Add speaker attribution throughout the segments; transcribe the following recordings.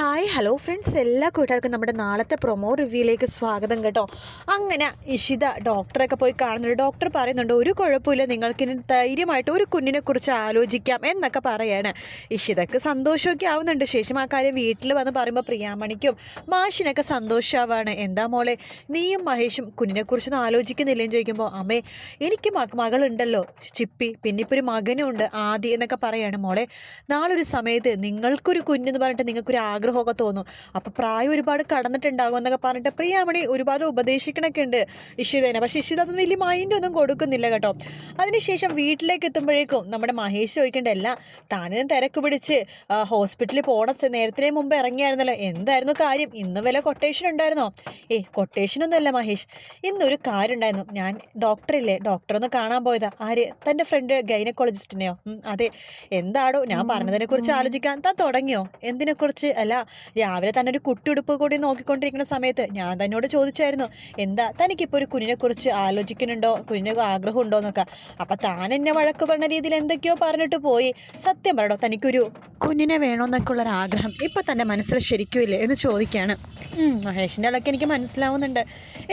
Speaker 1: Hi hello friends എല്ലാ കൂട്ടുകാർക്കും നമ്മുടെ നാളത്തെ പ്രൊമോ റിവ്യൂയിലേക്ക് സ്വാഗതം കേട്ടോ. അങ്ങനെ ഇഷിത ഡോക്ടറൊക്കെ പോയി കാണുന്നുണ്ട്. ഡോക്ടർ പറയുന്നുണ്ട് ഒരു കുഴപ്പമില്ല. നിങ്ങൾക്ക് ഇനി ധൈര്യമായിട്ട് ഒരു കുഞ്ഞിനെ കുറിച്ച് ആലോചിക്കാം എന്നൊക്കെ പറയാണ്. ഇഷിതക്ക് സന്തോഷമൊക്കെ ആവുന്നുണ്ട്. ശേഷം ആ കാര്യം വീട്ടിൽ വന്ന് പറയുമ്പോൾ പ്രിയാമണിക്കും മാഷിനൊക്കെ സന്തോഷമാവാണ് എന്താ മോളെ? നീയും മഹേഷും കുഞ്ഞിനെക്കുറിച്ചൊന്നും ആലോചിക്കുന്നില്ലെന്ന് ചോദിക്കുമ്പോൾ അമ്മേ എനിക്ക് മക മകളുണ്ടല്ലോ. ചിപ്പി പിന്നെ ഒരു മകനും ഉണ്ട് ആദി എന്നൊക്കെ പറയാണ് മോളെ. നാളൊരു സമയത്ത് നിങ്ങൾക്കൊരു കുഞ്ഞെന്ന് പറഞ്ഞിട്ട് നിങ്ങൾക്കൊരു ആഗ്രഹമൊക്കെ തോന്നും. അപ്പോൾ പ്രായം ഒരുപാട് കടന്നിട്ടുണ്ടാകും എന്നൊക്കെ പറഞ്ഞിട്ട് പ്രിയാമണി ഒരുപാട് ഉപദേശിക്കണൊക്കെ ഉണ്ട് ഇഷിതേനെ. പക്ഷേ ഇഷിത അതൊന്നും വലിയ മൈൻഡ് ഒന്നും കൊടുക്കുന്നില്ല കേട്ടോ. അതിനുശേഷം വീട്ടിലേക്ക് എത്തുമ്പോഴേക്കും നമ്മുടെ മഹേഷ് ചോദിക്കേണ്ടല്ല താനും തിരക്ക് പിടിച്ച് ഹോസ്പിറ്റലിൽ പോണ നേരത്തിന് മുമ്പ് ഇറങ്ങിയായിരുന്നല്ലോ. എന്തായിരുന്നു കാര്യം? ഇന്ന് വല്ല കൊട്ടേഷൻ ഉണ്ടായിരുന്നോ? ഏ കൊട്ടേഷൻ ഒന്നുമല്ല മഹേഷ്. ഇന്നൊരു കാര്യം ഉണ്ടായിരുന്നു. ഞാൻ ഡോക്ടറില്ലേ ഡോക്ടർ ഒന്ന് കാണാൻ പോയതാ. ആര്? തന്റെ ഫ്രണ്ട് ഗൈനക്കോളജിസ്റ്റിനെയോ അതെ. എന്താടോ? ഞാൻ പറഞ്ഞതിനെക്കുറിച്ച് ആലോചിക്കാൻ. താൻ തുടങ്ങിയോ? എന്തിനെ കുറിച്ച് അല്ല രാവിലെ തന്നെ ഒരു കുട്ടി ഉടുപ്പ് കൂടി നോക്കിക്കൊണ്ടിരിക്കുന്ന സമയത്ത് ഞാൻ തന്നോട് ചോദിച്ചായിരുന്നു എന്താ തനിക്കിപ്പോൾ ഒരു കുഞ്ഞിനെക്കുറിച്ച് ആലോചിക്കുന്നുണ്ടോ? കുഞ്ഞിന് ആഗ്രഹമുണ്ടോ എന്നൊക്കെ? അപ്പം താൻ എന്നെ വഴക്ക് പറഞ്ഞ രീതിയിൽ എന്തൊക്കെയോ പറഞ്ഞിട്ട് പോയി. സത്യം പറയടോ തനിക്കൊരു കുഞ്ഞിനെ വേണമെന്നൊക്കെ ഉള്ളൊരു ആഗ്രഹം ഇപ്പം തന്റെ മനസ്സിൽ ശരിക്കും ഇല്ലേ എന്ന് ചോദിക്കുകയാണ് മഹേഷിന്റെ അളക്ക് എനിക്ക് മനസ്സിലാവുന്നുണ്ട്.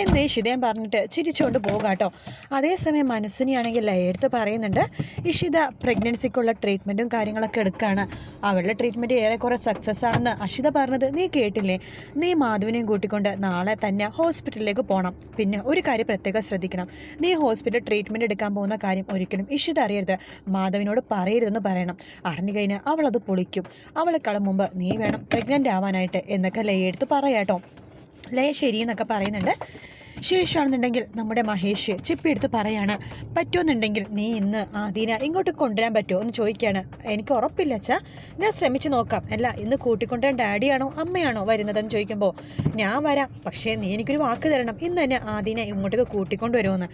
Speaker 1: എന്നേ ഇഷിതയും പറഞ്ഞിട്ട് ചിരിച്ചുകൊണ്ട് പോകാട്ടോ അതേസമയം മനസ്സിനെയാണെങ്കിൽ ലയെടുത്ത് പറയുന്നുണ്ട് ഇഷിത പ്രഗ്നൻസിക്കുള്ള ട്രീറ്റ്മെന്റും കാര്യങ്ങളൊക്കെ എടുക്കുകയാണ് അവളുടെ ട്രീറ്റ്മെന്റ് ഏറെക്കുറെ സക്സസ് ആണെന്ന് അഷിത പറഞ്ഞത് നീ കേട്ടില്ലേ? നീ മാധുവിനെയും കൂട്ടിക്കൊണ്ട് നാളെ തന്നെ ഹോസ്പിറ്റലിലേക്ക് പോകണം പിന്നെ ഒരു കാര്യം പ്രത്യേകം ശ്രദ്ധിക്കണം. നീ ഹോസ്പിറ്റൽ ട്രീറ്റ്മെന്റ് എടുക്കാൻ പോകുന്ന കാര്യം ഒരിക്കലും ഇഷിത അറിയരുത്. മാധവിനോട് പറയരുതെന്ന് പറയണം. അറിഞ്ഞു കഴിഞ്ഞാൽ അവളത് പൊളിക്കും. അവളെക്കാളും മുമ്പ് നീ വേണം പ്രഗ്നന്റ് ആവാനായിട്ട് എന്നൊക്കെ ലയെടുത്ത് പറയാട്ടോ. ലയ ശരിയെന്നൊക്കെ പറയുന്നുണ്ട്. ശേഷമാണെന്നുണ്ടെങ്കിൽ നമ്മുടെ മഹേഷ് ചിപ്പി എടുത്ത് പറയാണ് പറ്റുമെന്നുണ്ടെങ്കിൽ നീ ഇന്ന് ആദീന ഇങ്ങോട്ട് കൊണ്ടുവരാൻ പറ്റുമോ എന്ന് ചോദിക്കുകയാണ്. എനിക്ക് ഉറപ്പില്ല അച്ഛാ. ഞാൻ ശ്രമിച്ചു നോക്കാം. അല്ല ഇന്ന് കൂട്ടിക്കൊണ്ടുവരാൻ ഡാഡിയാണോ അമ്മയാണോ വരുന്നതെന്ന് ചോദിക്കുമ്പോൾ ഞാൻ വരാം. പക്ഷേ നീ എനിക്കൊരു വാക്ക് തരണം. ഇന്ന് തന്നെ ആദീനെ ഇങ്ങോട്ടേക്ക് കൂട്ടിക്കൊണ്ടുവരുമെന്ന്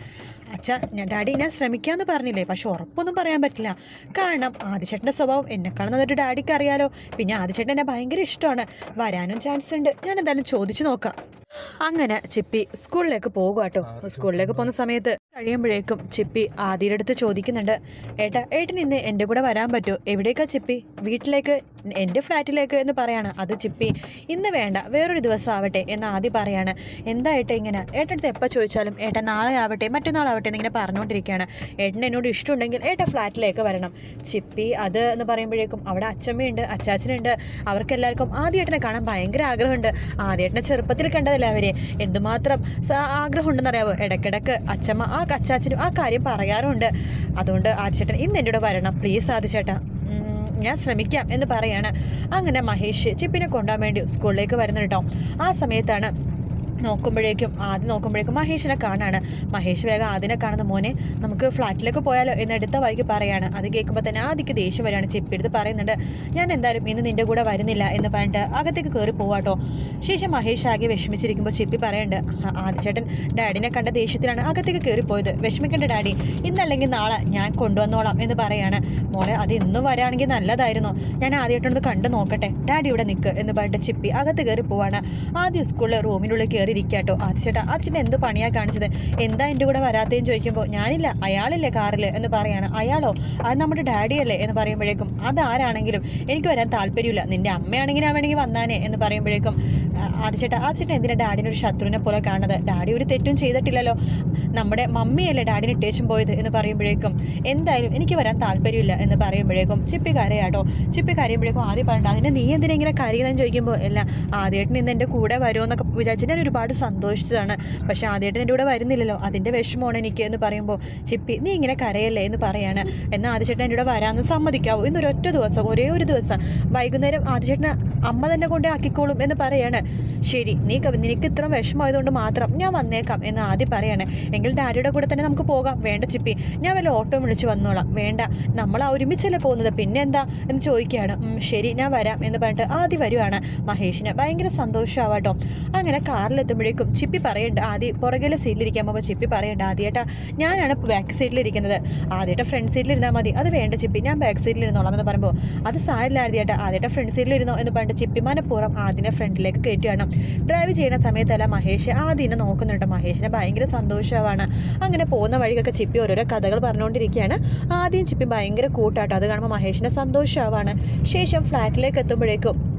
Speaker 1: അച്ഛാ ഞാൻ ഡാഡി ഞാൻ ശ്രമിക്കാമെന്ന് പറഞ്ഞില്ലേ? പക്ഷെ ഉറപ്പൊന്നും പറയാൻ പറ്റില്ല. കാരണം ആദിച്ചേട്ടന്റെ സ്വഭാവം എന്നെക്കാളും നന്നായിട്ട് ഡാഡിക്ക് അറിയാലോ. പിന്നെ ആദിച്ചേട്ടൻ എന്നെ ഭയങ്കര ഇഷ്ടമാണ്. വരാനും ചാൻസ് ഉണ്ട് ഞാൻ എന്തായാലും ചോദിച്ചു നോക്കാം. അങ്ങനെ ചിപ്പി സ്കൂളിലേക്ക് പോകുക കേട്ടോ സ്കൂളിലേക്ക് പോകുന്ന സമയത്ത് കഴിയുമ്പോഴേക്കും ചിപ്പി ആദിയുടെ അടുത്ത് ചോദിക്കുന്നുണ്ട് ഏട്ടാ ഏട്ടൻ ഇന്ന് എന്റെ കൂടെ വരാൻ പറ്റുമോ എവിടേക്കാ ചിപ്പി? വീട്ടിലേക്ക് എന്റെ ഫ്ലാറ്റിലേക്ക് എന്ന് പറയാണ്. അത് ചിപ്പി ഇന്ന് വേണ്ട വേറൊരു ദിവസം ആവട്ടെ എന്ന് ആദ്യം പറയാണ്. എന്താ ഏട്ടാ ഇങ്ങനെ? ഏട്ടടുത്ത് എപ്പോൾ ചോദിച്ചാലും ഏട്ടൻ നാളെ ആവട്ടെ മറ്റന്നാളാവട്ടെ എന്നിങ്ങനെ പറഞ്ഞുകൊണ്ടിരിക്കുകയാണ്. ഏട്ടൻ എന്നോട് ഇഷ്ടമുണ്ടെങ്കിൽ ഏട്ടാ ഫ്ലാറ്റിലേക്ക് വരണം. ചിപ്പി അത് എന്ന് പറയുമ്പോഴേക്കും അവിടെ അച്ഛമ്മയുണ്ട് അച്ചാച്ചനുണ്ട്. അവർക്കെല്ലാവർക്കും ആദ്യേട്ടനെ കാണാൻ ഭയങ്കര ആഗ്രഹമുണ്ട്. ആദ്യേട്ടനെ ചെറുപ്പത്തിൽ കണ്ടതല്ലേ അവരെ? എന്തുമാത്രം ആഗ്രഹമുണ്ടെന്നറിയാവോ? ഇടയ്ക്കിടയ്ക്ക് അച്ഛമ്മ ആ അച്ചാച്ചനും ആ കാര്യം പറയാറുണ്ട്. അതുകൊണ്ട് ആദിച്ചേട്ടൻ ഇന്ന് എന്റെ കൂടെ വരണം. പ്ലീസ് ആദിച്ചേട്ടാ. ഞാൻ ശ്രമിക്കാം എന്ന് പറയാണ്. അങ്ങനെ മഹേഷ് ചിപ്പിനെ കൊണ്ടുപോകാൻ വേണ്ടി സ്കൂളിലേക്ക് വരുന്നുണ്ടോ ആ സമയത്താണ് നോക്കുമ്പോഴേക്കും ആദ്യം നോക്കുമ്പോഴേക്കും മഹേഷിനെ കാണാണ്. മഹേഷ് വേഗം ആദ്യനെ കാണുന്ന. മോനെ നമുക്ക് ഫ്ലാറ്റിലേക്ക് പോയാലോ? എന്ന് എടുത്ത വൈകി പറയാണ്. അത് കേൾക്കുമ്പോൾ തന്നെ ആദ്യക്ക് ദേഷ്യം വരികയാണ്. ചെപ്പിടുത്ത് പറയുന്നുണ്ട് ഞാൻ എന്തായാലും ഇന്ന് നിന്റെ കൂടെ വരുന്നില്ല എന്ന് പറഞ്ഞിട്ട് അകത്തേക്ക് കയറി പോവാട്ടോ ശേഷം മഹേഷ് ആകെ വിഷമിച്ചിരിക്കുമ്പോൾ ചെപ്പി പറയുന്നുണ്ട് ആദ്യ ചേട്ടൻ ഡാഡിനെ കണ്ട ദേഷ്യത്തിലാണ് അകത്തേക്ക് കയറി പോയത്. വിഷമിക്കേണ്ട ഡാഡി ഇന്നല്ലെങ്കിൽ നാളെ ഞാൻ കൊണ്ടുവന്നോളാം എന്ന് പറയാണ്. മോളെ അത് ഇന്നും വരാണെങ്കിൽ നല്ലതായിരുന്നു. ഞാൻ ആദ്യമായിട്ടൊന്ന് കണ്ടു നോക്കട്ടെ. ഡാഡി ഇവിടെ നിൽക്ക് എന്ന് പറഞ്ഞിട്ട് ചിപ്പി അകത്ത് കയറി പോവാണ്. ആദ്യം സ്കൂളിലെ റൂമിനുള്ളിൽ കയറി ഇരിക്കാട്ടോ. ആദ്യച്ചേട്ടാ ആദ്യച്ചേട്ടൻ എന്ത് പണിയാ കാണിച്ചത്? എന്താ എന്റെ കൂടെ വരാത്തേന്ന് ചോദിക്കുമ്പോൾ ഞാനില്ല അയാളില്ലേ കാറിൽ എന്ന് പറയാണ്. അയാളോ? അത് നമ്മുടെ ഡാഡിയല്ലേ എന്ന് പറയുമ്പോഴേക്കും അതാരാണെങ്കിലും എനിക്ക് വരാൻ താല്പര്യമില്ല. നിന്റെ അമ്മയാണെങ്കിൽ ഞാൻ വേണമെങ്കിൽ വന്നാനേ എന്ന് പറയുമ്പോഴേക്കും ആദ്യച്ചേട്ടാ ആദ്യച്ചേട്ടൻ എന്തിനാ ഡാഡിനെ ഒരു ശത്രുവിനെ പോലെ കാണുന്നത്? ഡാഡി ഒരു തെറ്റും ചെയ്തിട്ടില്ലല്ലോ. നമ്മുടെ മമ്മിയല്ലേ ഡാഡിനെ ഇട്ടേച്ചും പോയത് എന്ന് പറയുമ്പോഴേക്കും എന്തായാലും എനിക്ക് വരാൻ താല്പര്യമില്ല എന്ന് പറയുമ്പോഴേക്കും ചിപ്പി കരയാട്ടോ. ചിപ്പി കരയുമ്പോഴേക്കും ആദ്യം പറയണ്ട അതിന് നീ എന്തിനാ ഇങ്ങനെ കരയുന്നതെന്ന് ചോദിക്കുമ്പോൾ അല്ല ആദ്യമായിട്ട് ഇന്ന് എന്റെ കൂടെ വരുമോ എന്നൊക്കെ വിചാരിച്ച് ഞാൻ ഒരുപാട് സന്തോഷിച്ചതാണ്. പക്ഷേ ആദ്യമായിട്ട് എന്റെ കൂടെ വരുന്നില്ലല്ലോ. അതിന്റെ വിഷമമാണ് എനിക്ക് എന്ന് പറയുമ്പോൾ ചിപ്പി നീ ഇങ്ങനെ കരയല്ലേ? എന്ന് പറയാണ്. എന്നാൽ ആദ്യചേട്ടൻ എന്റെ കൂടെ വരാമെന്ന് സമ്മതിക്കാവോ. ഇന്നൊരു ഒറ്റ ദിവസം ഒരേ ഒരു ദിവസം വൈകുന്നേരം ആദ്യചേട്ടനെ അമ്മ തന്നെ കൊണ്ടേ ആക്കിക്കോളും എന്ന് പറയാണ്. ശരി നീ നിനക്ക് ഇത്ര വിഷമമായതുകൊണ്ട് മാത്രം ഞാൻ വന്നേക്കാം എന്ന് ആദ്യം പറയണേ. എങ്കിൽ ഡാഡിയുടെ കൂടെ തന്നെ നമുക്ക് പോകാം. വേണ്ട ചിപ്പി ഞാൻ വല്ല ഓട്ടോ വിളിച്ച് വന്നോളാം. വേണ്ട നമ്മൾ ആ ഒരുമിച്ചല്ലേ പോകുന്നത്? പിന്നെ എന്താ എന്ന് ചോദിക്കുകയാണ്. ശരി ഞാൻ വരാം എന്ന് പറഞ്ഞിട്ട് ആദ്യം വരുവാണ് മഹേഷിന്. ഭയങ്കര സന്തോഷമാവാട്ടോ അങ്ങനെ കാറിലെത്തുമ്പോഴേക്കും ചിപ്പി പറയണ്ട ആദ്യം പുറകിലെ സീറ്റിലിരിക്കാൻ പോകുമ്പോൾ ചിപ്പി പറയണ്ട ആദ്യമായിട്ടാ ഞാനാണ് ബാക്ക് സീറ്റിലിരിക്കുന്നത്. ആദ്യമായിട്ട് ഫ്രണ്ട് സീറ്റിലിരുന്നാൽ മതി. അത് വേണ്ട ചിപ്പി ഞാൻ ബാക്ക് സീറ്റിലിരുന്നോളാം എന്ന് പറയുമ്പോൾ അത് സാരില്ല ആദ്യമായിട്ട് ആദ്യമായിട്ട് ഫ്രണ്ട് സീറ്റിലിരുന്നോ എന്ന് പറഞ്ഞിട്ട് ചിപ്പി മനഃപൂർവം ആദ്യം ഫ്രണ്ടിലേക്ക് കയറ്റുകയാണ്. ഡ്രൈവ് ചെയ്യുന്ന സമയത്തല്ല മഹേഷ് ആദ്യം എന്നെ നോക്കുന്നുണ്ട് മഹേഷിനെ. ഭയങ്കര സന്തോഷമാണ്. അങ്ങനെ പോകുന്ന വഴിക്കൊക്കെ ചിപ്പി ഓരോരോ കഥകൾ പറഞ്ഞുകൊണ്ടിരിക്കുകയാണ് ആദ്യം ചിപ്പി ഭയങ്കര കൂട്ടാട്ടോ. അത് കാണുമ്പോൾ മഹേഷിന് സന്തോഷമാവാണ് ശേഷം ഫ്ലാറ്റിലേക്ക് എത്തുമ്പോഴേക്കും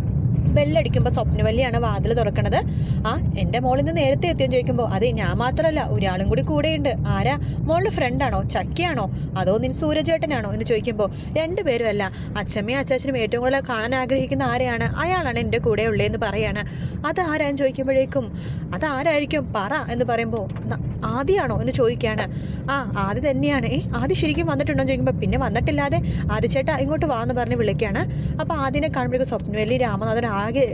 Speaker 1: ബെല്ലടിക്കുമ്പോൾ സ്വപ്നവല്ലിയാണ് വാതിൽ തുറക്കണത്. ആ എന്റെ മോളിൽ നിന്ന് നേരത്തെ എത്തിയെന്ന് ചോദിക്കുമ്പോൾ അതെ ഞാൻ മാത്രമല്ല ഒരാളും കൂടി കൂടെയുണ്ട്. ആരാ? മോളുടെ ഫ്രണ്ടാണോ ചക്കിയാണോ? അതോ നിൻ സൂരജേട്ടനാണോ? എന്ന് ചോദിക്കുമ്പോൾ രണ്ടുപേരും അല്ല. അച്ഛമ്മയും അച്ചാച്ചനും ഏറ്റവും കൂടുതൽ കാണാൻ ആഗ്രഹിക്കുന്ന ആരെയാണ്? അയാളാണ് എന്റെ കൂടെ ഉള്ളതെന്ന് പറയാണ്. അതാരാന്ന് ചോദിക്കുമ്പോഴേക്കും അതാരായിരിക്കും പറ എന്ന് പറയുമ്പോൾ "ന- ആദിയാണോ എന്ന് ചോദിക്കുകയാണ്. ആ ആദ്യ തന്നെയാണ്. ഏ ആദ്യ ശരിക്കും വന്നിട്ടുണ്ടോ എന്ന് ചോദിക്കുമ്പോൾ പിന്നെ വന്നിട്ടില്ലാതെ ആദിച്ചേട്ടാ ഇങ്ങോട്ട് വാ എന്ന് പറഞ്ഞ് വിളിക്കുകയാണ്. അപ്പോൾ ആദ്യനെ കാണുമ്പോഴേക്കും സ്വപ്നവല്ലി രാമനാഥൻ ആകെ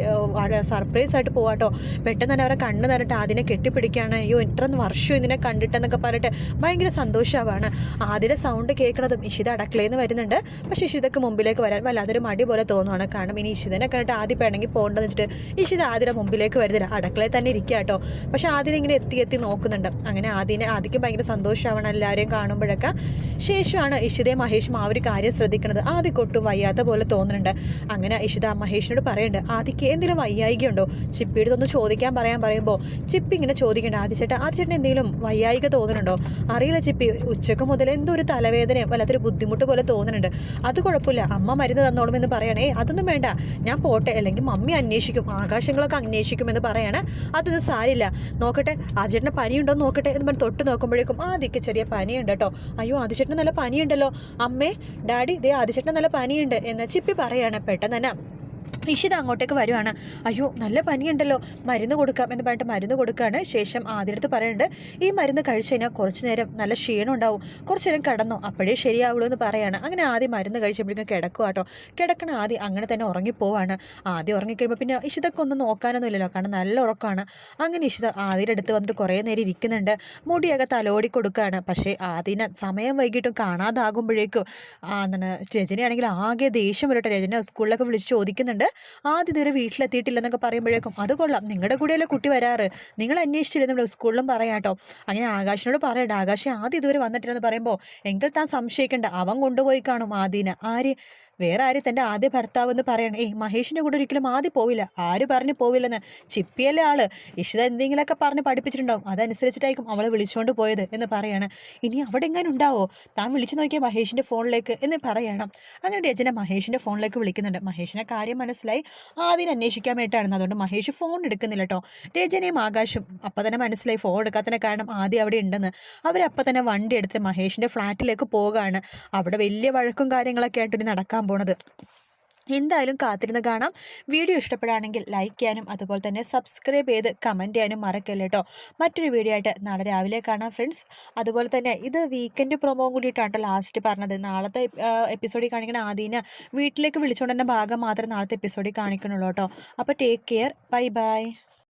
Speaker 1: സർപ്രൈസ് ആയിട്ട് പോവാട്ടോ പെട്ടെന്ന് തന്നെ അവരെ കണ്ണ് തരട്ടെ ആദ്യനെ കെട്ടിപ്പിടിക്കുകയാണ്. അയ്യോ ഇത്ര വർഷം ഇതിനെ കണ്ടിട്ടെന്നൊക്കെ പറഞ്ഞിട്ട് ഭയങ്കര സന്തോഷമാണ് ആദ്യയുടെ സൗണ്ട് കേൾക്കണതും ഇഷിത അടക്കളേന്ന് വരുന്നുണ്ട്. പക്ഷേ ഇഷിതക്ക് മുമ്പിലേക്ക് വരാൻ വല്ലാതൊരു മടി പോലെ തോന്നുവാണ്. കാരണം ഇനി ഇഷിതനെ കണ്ടിട്ട് ആദ്യം വേണമെങ്കിൽ പോകേണ്ടതെന്ന് വെച്ചിട്ട് ഇഷിത ആദ്യയുടെ മുമ്പിലേക്ക് വരുന്നില്ല. അടക്കളയിൽ തന്നെ ഇരിക്കുക കേട്ടോ പക്ഷേ ആദ്യം ഇങ്ങനെ എത്തി എത്തി നോക്കുന്നുണ്ട്. അങ്ങനെ ആദ്യനെ ആദ്യം ഭയങ്കര സന്തോഷമാണ് എല്ലാവരെയും കാണുമ്പോഴൊക്കെ ശേഷമാണ് ഇഷിതയും മഹേഷും ആ ഒരു കാര്യം ശ്രദ്ധിക്കുന്നത്. ആദ്യം കൊട്ടും വയ്യാത്ത പോലെ തോന്നുന്നുണ്ട്. അങ്ങനെ ഇഷിത മഹേഷിനോട് പറയുന്നുണ്ട് ആദ്യക്ക് എന്തെങ്കിലും വയ്യായികയുണ്ടോ? ചിപ്പിയുടെ ഒന്ന് ചോദിക്കാൻ പറയാൻ പറയുമ്പോൾ ചിപ്പി ഇങ്ങനെ ചോദിക്കേണ്ട ആദ്യ ചേട്ടാ ആദ്യ ചേട്ടൻ എന്തെങ്കിലും വയ്യായിക തോന്നുന്നുണ്ടോ? അറിയില്ല ചിപ്പി ഉച്ചയ്ക്ക് മുതൽ എന്തോ ഒരു തലവേദനയും വല്ലാത്തൊരു ബുദ്ധിമുട്ട് പോലെ തോന്നുന്നുണ്ട്. അത് കുഴപ്പമില്ല അമ്മ മരുന്ന് തന്നോളും എന്ന് പറയണേ അതൊന്നും വേണ്ട. ഞാൻ പോട്ടെ അല്ലെങ്കിൽ മമ്മി അന്വേഷിക്കും ആകാശങ്ങളൊക്കെ അന്വേഷിക്കുമെന്ന് പറയാണ് അതൊന്നും സാരില്ല. നോക്കട്ടെ ആ ആദ്യചേട്ടന് പനിയുണ്ടോ എന്ന് നോക്കട്ടെ എന്ന് പറഞ്ഞ് തൊട്ട് നോക്കുമ്പോഴേക്കും ആദ്യക്ക് ചെറിയ പനിയുണ്ട് കേട്ടോ. അയ്യോ ആദിശേട്ടന് നല്ല പനിയുണ്ടല്ലോ. അമ്മേ ഡാഡി ദേ ആദിശേട്ടന് നല്ല പനിയുണ്ട് എന്ന് ചിപ്പി പറയാണ് പെട്ടെന്ന് തന്നെ. ഇഷിത അങ്ങോട്ടേക്ക് വരുവാണ്. അയ്യോ നല്ല പനിയുണ്ടല്ലോ. മരുന്ന് കൊടുക്കാം എന്ന് പറഞ്ഞിട്ട് മരുന്ന് കൊടുക്കുകയാണ് ശേഷം ആദ്യടുത്ത് പറയുന്നുണ്ട് ഈ മരുന്ന് കഴിച്ചു കഴിഞ്ഞാൽ കുറച്ച് നേരം നല്ല ക്ഷീണം ഉണ്ടാവും. കുറച്ച് നേരം കിടന്നോ. അപ്പോഴേ ശരിയാവുള്ളൂ എന്ന് പറയാണ്. അങ്ങനെ ആദ്യം മരുന്ന് കഴിച്ചപ്പോഴേക്കും കിടക്കുക കേട്ടോ കിടക്കണ ആദ്യം അങ്ങനെ തന്നെ ഉറങ്ങിപ്പോവാണ്. ആദ്യം ഉറങ്ങിക്കഴിയുമ്പോൾ പിന്നെ ഇഷിതൊക്കെ ഒന്നും നോക്കാനൊന്നും ഇല്ലല്ലോ കാരണം നല്ല ഉറക്കമാണ്. അങ്ങനെ ഇഷിത ആദ്യയുടെ അടുത്ത് വന്നിട്ട് കുറേ നേരം ഇരിക്കുന്നുണ്ട്. മുടിയൊക്കെ തലോടി കൊടുക്കുകയാണ് പക്ഷേ ആദ്യനെ സമയം വൈകിട്ടും കാണാതാകുമ്പോഴേക്കും എന്താണ് രജനിയാണെങ്കിൽ ആകെ ദേഷ്യം വരട്ടെ രജന സ്കൂളിലൊക്കെ വിളിച്ച് ചോദിക്കുന്നുണ്ട്. ആദ്യം ഇതുവരെ വീട്ടിലെത്തിയിട്ടില്ലെന്നൊക്കെ പറയുമ്പോഴേക്കും അത് കൊള്ളാം നിങ്ങളുടെ കൂടെയല്ലേ കുട്ടി വരാറ്? നിങ്ങൾ അന്വേഷിച്ചിരുന്നു സ്കൂളിലും പറയാട്ടോ അങ്ങനെ ആകാശിനോട് പറയണ്ട ആകാശം ആദ്യം ഇതുവരെ വന്നിട്ടില്ലെന്ന് പറയുമ്പോൾ എങ്കിൽ താൻ സംശയിക്കേണ്ട അവൻ കൊണ്ടുപോയി കാണും ആദ്യനെ. ആര്? വേറെ ആര് തന്റെ ആദ്യ ഭർത്താവ് എന്ന് പറയണം? ഏയ് മഹേഷിന്റെ കൂടെ ഒരിക്കലും ആദ്യം പോവില്ല. ആര് പറഞ്ഞു പോവില്ലെന്ന്? ചിപ്പിയല്ലേ ആൾ. ഇഷിത എന്തെങ്കിലുമൊക്കെ പറഞ്ഞ് പഠിപ്പിച്ചിട്ടുണ്ടാവും. അതനുസരിച്ചിട്ടായിരിക്കും അവളെ വിളിച്ചുകൊണ്ട് പോയത് എന്ന് പറയാണ്. ഇനി അവിടെ എങ്ങനെ ഉണ്ടാവോ താൻ വിളിച്ചു നോക്കിയ മഹേഷിന്റെ ഫോണിലേക്ക് എന്ന് പറയണം. അങ്ങനെ രചന മഹേഷിന്റെ ഫോണിലേക്ക് വിളിക്കുന്നുണ്ട്. മഹേഷിനെ കാര്യം മനസ്സിലായി. ആദ്യം അന്വേഷിക്കാൻ വേണ്ടിയിട്ടാണ് അതുകൊണ്ട് മഹേഷ് ഫോൺ എടുക്കുന്നില്ല കേട്ടോ രചനയും ആകാശും അപ്പം തന്നെ മനസ്സിലായി ഫോൺ എടുക്കാത്തതിന് കാരണം ആദ്യം അവിടെ ഉണ്ടെന്ന്. അവരപ്പം തന്നെ വണ്ടി എടുത്ത് മഹേഷിന്റെ ഫ്ലാറ്റിലേക്ക് പോവുകയാണ് അവിടെ വലിയ വഴക്കും കാര്യങ്ങളൊക്കെ ആയിട്ട് ഇനി നടക്കാൻ പോണത് എന്തായാലും കാത്തിരുന്ന് കാണാം. വീഡിയോ ഇഷ്ടപ്പെടുകയാണെങ്കിൽ ലൈക്ക് ചെയ്യാനും അതുപോലെ തന്നെ സബ്സ്ക്രൈബ് ചെയ്ത് കമന്റ് ചെയ്യാനും മറക്കല്ലേ കേട്ടോ മറ്റൊരു വീഡിയോ ആയിട്ട് നാളെ രാവിലെ കാണാം ഫ്രണ്ട്സ് അതുപോലെ തന്നെ ഇത് വീക്കെൻഡ് പ്രൊമോ കൂടിയിട്ടാണ് ലാസ്റ്റ് പറഞ്ഞത്. നാളത്തെ എപ്പിസോഡിൽ കാണിക്കുന്ന ആദ്യം വീട്ടിലേക്ക് വിളിച്ചുകൊണ്ടുവന്ന ഭാഗം മാത്രമേ നാളത്തെ എപ്പിസോഡിൽ കാണിക്കണുള്ളൂ കേട്ടോ അപ്പോൾ ടേക്ക് കെയർ ബൈ ബൈ